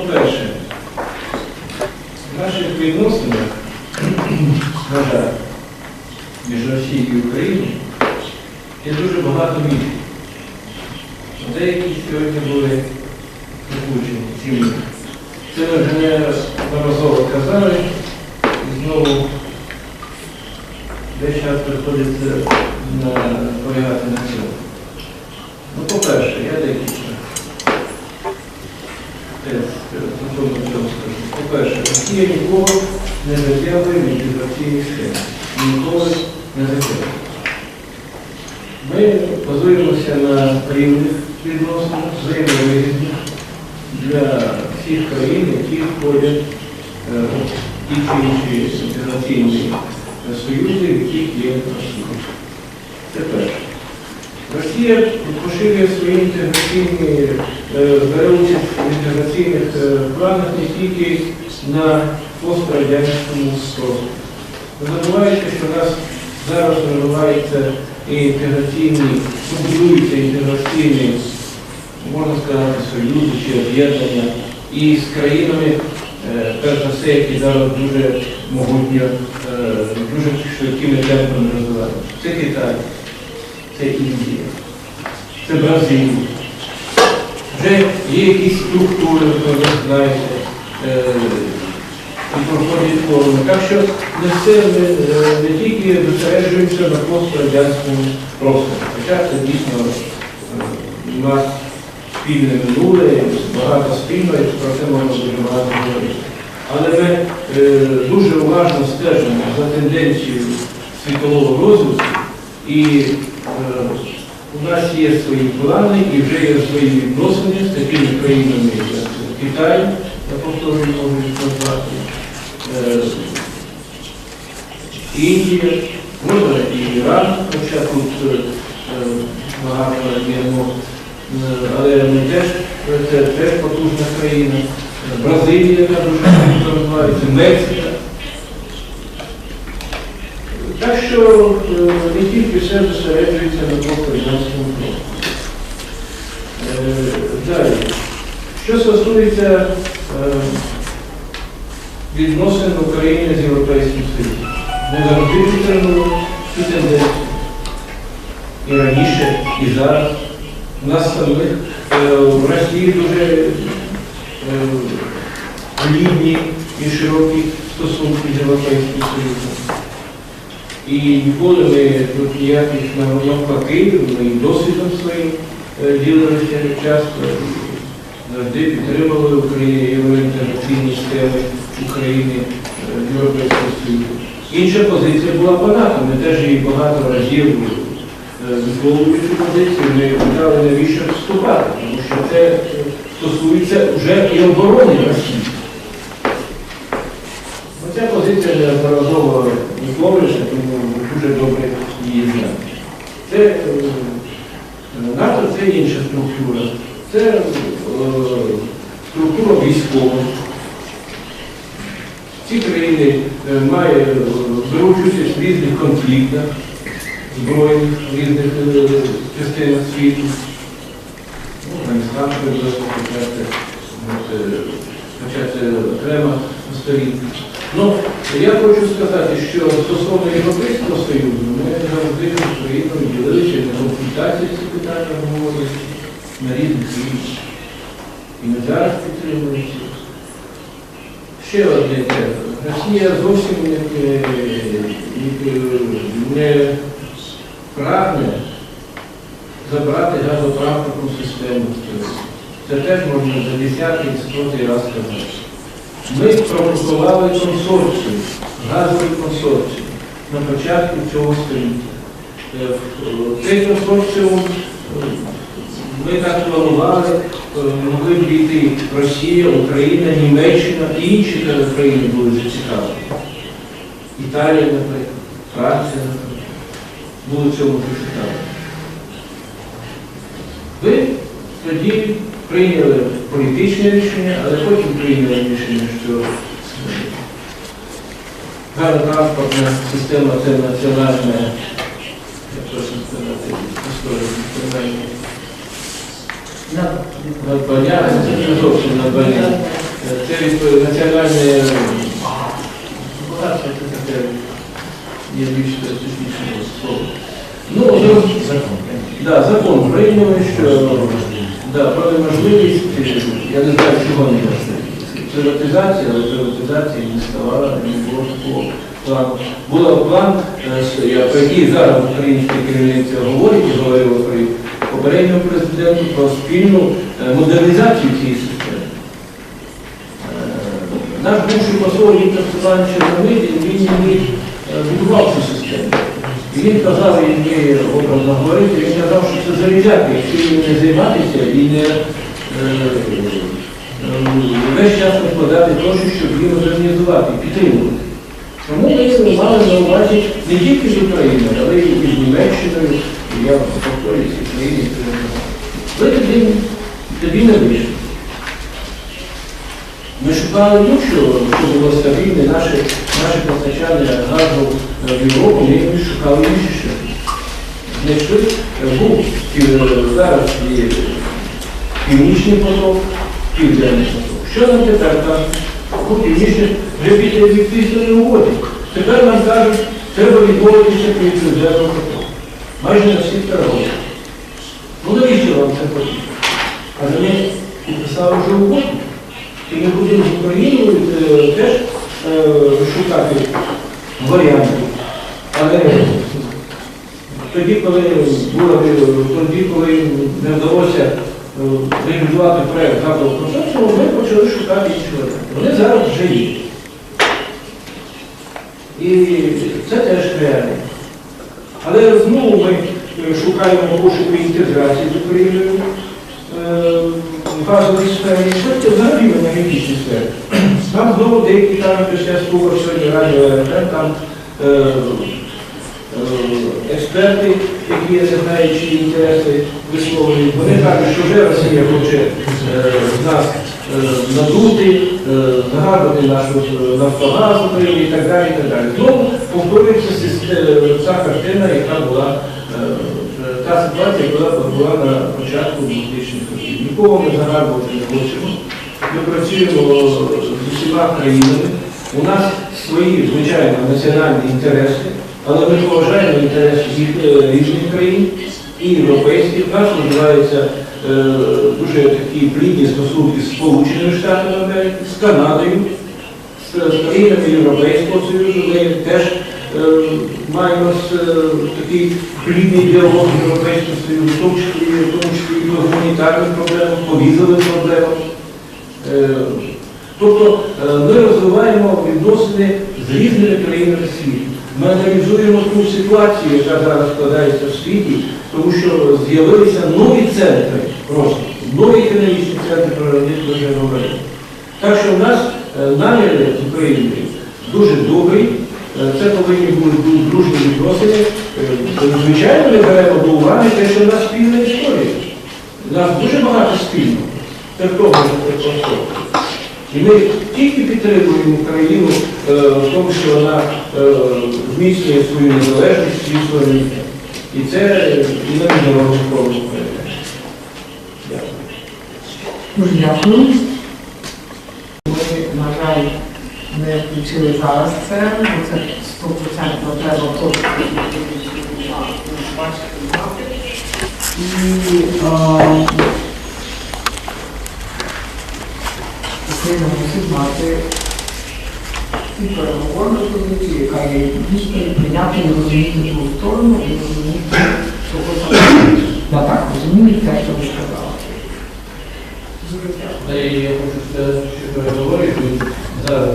По-перше, в наших відносинах, на жаль, між Росією і Україною є дуже багато міфів. Деякі сьогодні були озвучені ці. Це ми вже неодноразово казали, і знову весь час приходиться наполягати на цьому. Ну, по-перше, я декілька тез стосовно цього скажу. По-перше, Росія ніколи не затягує в інтеграційні схеми. Ніколи не затягує. Ми базуємося на рівних відносинах, взаємовигідних для всіх країн, які входять е, ті чи інші інтеграційні союзи, в яких є Росія. Це перше. Росія поширює свої інтеграційні, е, бере участь в інтеграційних е, планах не тільки на пострадянському просторі. Не що у нас зараз розвивається і інтеграційні, будуються інтеграційні, можна сказати, союзи чи об'єднання і з країнами, е, перш за все, які зараз дуже могутньо, е, дуже швидкими темпами розвиваються. Це Китай це Індія, це Бразилія. Вже є якісь структури, ви знаєте, е, і проходять форми. Так що не все ми е, не тільки зосереджуємося на пострадянському просторі. Хоча це дійсно е, у нас спільне минуле, багато спільного, і про це можна дуже багато говорити. Але ми е, дуже уважно стежимо за тенденцією світового розвитку і Е, У нас є свої плани і вже є свої відносини з такими країнами, як Китай, я повторюю, можу назвати, е, Індія, можна і Іран, хоча тут е, багато є, але ми теж, це теж потужна країна, Бразилія, яка дуже розвивається, Мексика. Так що е, не тільки все зосереджується на пострадянському просторі. Е, Далі. Що стосується е, відносин України з Європейським Союзом. Ми завжди підтримували цю тенденцію. І раніше, і зараз. Нас самих в Росії дуже плідні і широкі стосунки з Європейським Союзом. І ніколи ми тут ніяких навпаки, ми і досвідом своїм е, ділилися часто, завжди підтримували євроінтеграційні схеми України е, Європейського Союзу. Інша позиція була понятна, ми теж її багато разів е, висловлюючи позицію, ми питали, навіщо вступати, тому що це е, стосується вже і оборони Росії. Ця позиція неодноразово висловлюється, тому дуже добре її знати. Це е, НАТО це інша структура. Це е, структура військова. Ці країни е, беруть участь в різних конфліктах, збройних в різних частинах світу. Ну, Афганістан, це окрема сторінка. Ну, я хочу сказати, що стосовно Європейського Союзу, ми завжди з Україною ділилися на консультації ці питання говорили на різних рівнях. І ми зараз підтримуємося. Ще одне теза. Росія зовсім не, не, не прагне забрати газотранспортну систему. Це теж можна за десятки і сотий раз сказати. Ми спроектували консорціум, газовий консорціум на початку цього століття. Е, Цей консорціум е, ми так планували, е, могли б війти Росія, Україна, Німеччина і інші країни були зацікавлені. Італія, наприклад, Франція, наприклад, були в цьому зацікавлені. Ви тоді прийняли політичне рішення, але потім прийняли рішення, що е, газотранспортна система це національне, як точно сказати, національне надбання, це не зовсім надбання. типу, національне Декларація це таке є більш специфічне слово. Ну, ну, да, закон прийняли, що да, про неможливість, я не знаю, чого не приватизація, але приватизація не ставала, не було такого плану. Був план, е, про який зараз українське керівництво говорить і говорило при попередньому президенту про спільну е, модернізацію цієї системи. Е, Наш бувший посол Віктор Степанович Черновий, він е, будував цю систему. І він казав, і мені образно говорити, він казав, що це залізяки, якщо їм не займатися і не е, е, весь час не вкладати гроші, щоб її модернізувати, підтримувати. Тому ми мали на увазі не тільки з України, але й з Німеччиною, і я повторюю ці країни. Ви тоді не вийшли. Ми шукали ну, що, що було стабільне, наше, наше постачання газу е, в Європу, ми шукали інші шляхи. Знайшли, е, був пів- зараз є північний поток, південний поток. Що нам тепер кажуть? Ну, північний вже після відписаної угоди. Тепер нам кажуть, треба відмовитися від південного потоку. Майже на всіх переговорах. Ну навіщо вам це потрібно? А за підписали вже угоду. І ми будемо з Україною е, теж е, шукати варіанти. Але тоді, коли було тоді, коли не вдалося е, реалізувати проєкт газового консорціуму, ми почали шукати інші варіанти. Вони зараз вже є. І це теж реально. Але знову ми шукаємо пошуки інтеграції з Україною в газовій сфері, це взагалі в енергетичній сфері. Там знову деякі кажуть, що я сьогодні радіо РФМ, там е, е, експерти, які я знаю, інтереси висловлюють, вони кажуть, що вже Росія хоче е, нас надути, нагадувати нашу нафтогаз і так далі. і так далі. Знову повторюється ця картина, яка була е, та ситуація, яка була на початку 2000-х років. Нікого ми загадувати не хочемо. Ми працюємо з усіма країнами. У нас свої, звичайно, національні інтереси, але ми поважаємо інтереси е, різних країн і європейських. У нас розвиваються е, дуже такі плідні стосунки з Сполученими Штатами Америки, з Канадою, з, з країнами Європейського Союзу. Ми теж е, маємо с- е, такий плідний діалог з Європейським Союзом, в тому числі, і по гуманітарним проблемам, по візовим проблемам. Е, Тобто е, ми розвиваємо відносини з різними країнами світу. Ми аналізуємо ту ситуацію, яка зараз складається в світі, тому що з'явилися нові центри розвитку, нові економічні центри, про них ми. Так що в нас е, наміри з Україною дуже добрі, це повинні бути дружні відносини. Е, Звичайно, ми беремо до уваги те, що в нас спільна історія. У нас дуже багато спільного. Це просто? І ми тільки підтримуємо Україну е, в тому, що вона е, зміцнює свою незалежність і своє місце. І це е, і на міжнародному форумі. Дякую. Дякую. Ми, на жаль, не включили зараз це, бо це 100% треба бачити. І Україна мусить мати і переговорну позицію, яка є дійсно прийняти і розуміти ту сторону, і розуміти. Я так розумію те, що ви сказали. Дуже дякую. Та і я хочу сказати, що переговори йдуть зараз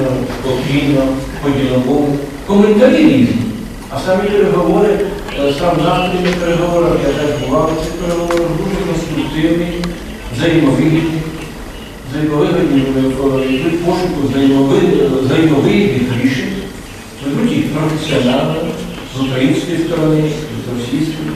плідно, спокійно, по-діловому. Коментарі різні. А самі переговори, е, сам настрій на переговорах, я теж бував цих переговорах, дуже конструктивний, взаємовигідний, взаємовигідний е, йдуть пошуку взаємовигідних рішень. Ведуть їх професіонально з української сторони, з російської.